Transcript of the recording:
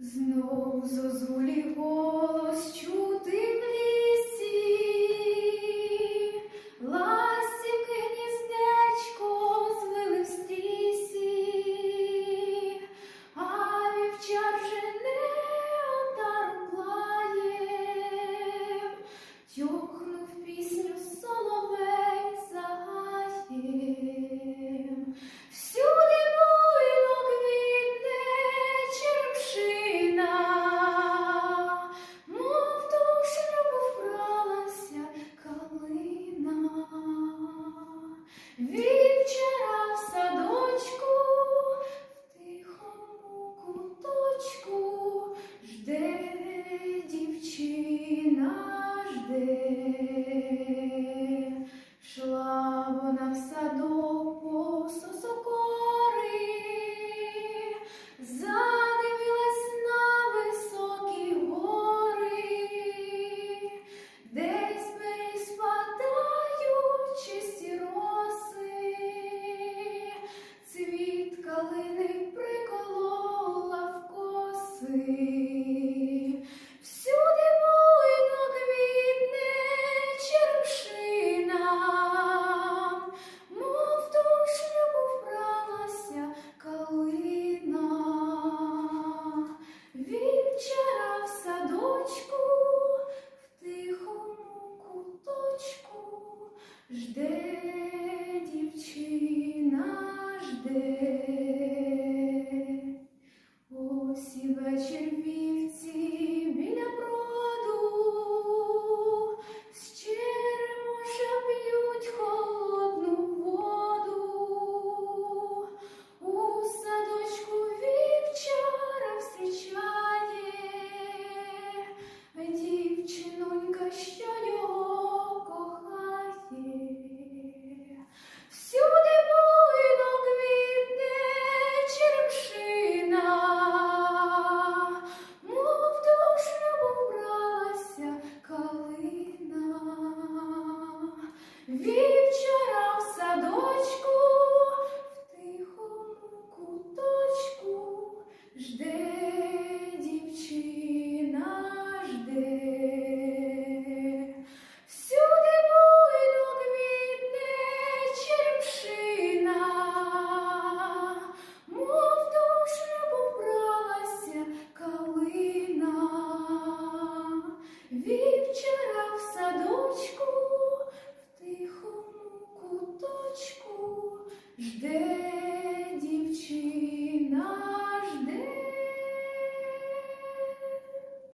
Знов зозулі голос чути в лісі, жде Ти вчора в садочку.